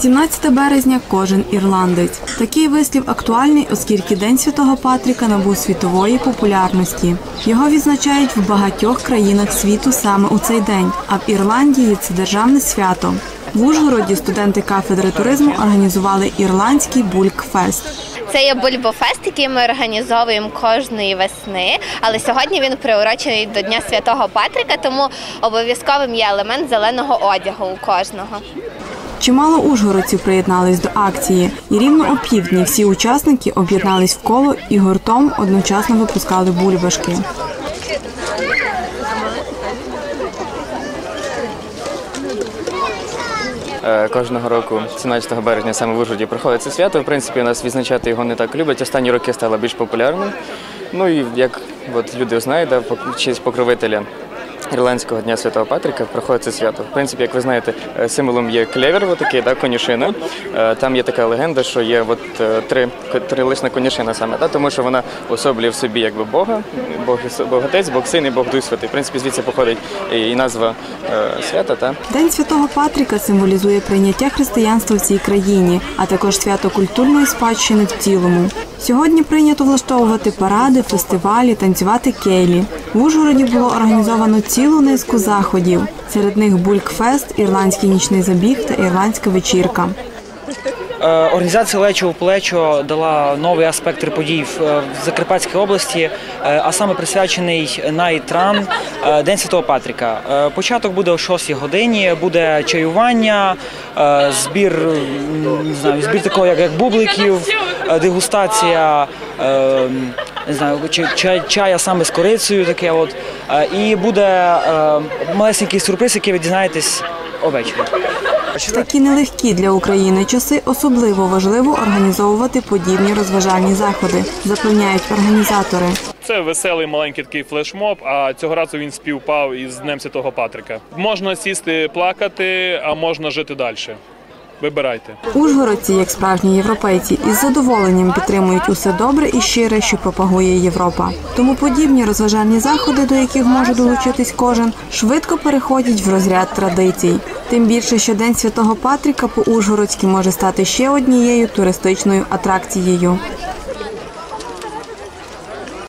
17 березня кожен ірландець. Такий вислів актуальний, оскільки День Святого Патріка набув світової популярності. Його відзначають в багатьох країнах світу саме у цей день, а в Ірландії це державне свято. В Ужгороді студенти кафедри туризму організували ірландський бульк-фест. Це є бульбофест, який ми організовуємо кожної весни. Але сьогодні він приурочений до Дня Святого Патрика, тому обов'язковим є елемент зеленого одягу у кожного. Чимало ужгородців приєднались до акції, і рівно о півдні всі учасники об'єднались в коло і гуртом одночасно випускали бульбашки. Е, Кожного року, 17 березня, саме в Ужгороді проходить це свято. В принципі, нас відзначати його не так люблять. Останні роки стало більш популярним. Ну і як от люди знають, да, честь покровителя Ірландського дня Святого Патріка проходить це свято. В принципі, як ви знаєте, е, символом є клевер, отакий, да, конюшина. Е, Там є така легенда, що є от е, три трилисна конюшина саме, да, тому що вона особлює в собі якби Бога, Бог Бог Отець, Бог Син і Бог Дух Святий. В принципі, звідси походить і назва свята. Та. День Святого Патріка символізує прийняття християнства в цій країні, а також свято культурної спадщини в цілому. Сьогодні прийнято влаштовувати паради, фестивалі, танцювати кейлі. В Ужгороді було організовано цілу низку заходів. Серед них Булькфест, ірландський нічний забіг та ірландська вечірка. Е, Організація Лечо в плечо дала новий аспект подій в е, Закарпатській області, е, а саме присвячений Найтран День Святого Патріка. Початок буде о 6 годині, буде чаювання, збір не знаю, збір такого як, бубликів, дегустація. Не знаю, чи- чай, чая саме з корицею, таке от. Е, І буде е, малесенький сюрприз, який ви дізнаєтесь овечері. В такі нелегкі для України часи особливо важливо організовувати подібні розважальні заходи, запевняють організатори. Це веселий маленький такий флешмоб, а цього разу він співпав із Днем Святого Патрика. Можна сісти плакати, а можна жити далі. Вибирайте. Ужгородці, як справжні європейці, із задоволенням підтримують усе добре і щире, що пропагує Європа. Тому подібні розважальні заходи, до яких може долучитись кожен, швидко переходять в розряд традицій. Тим більше, що День Святого Патріка по Ужгородськи може стати ще однією туристичною атракцією.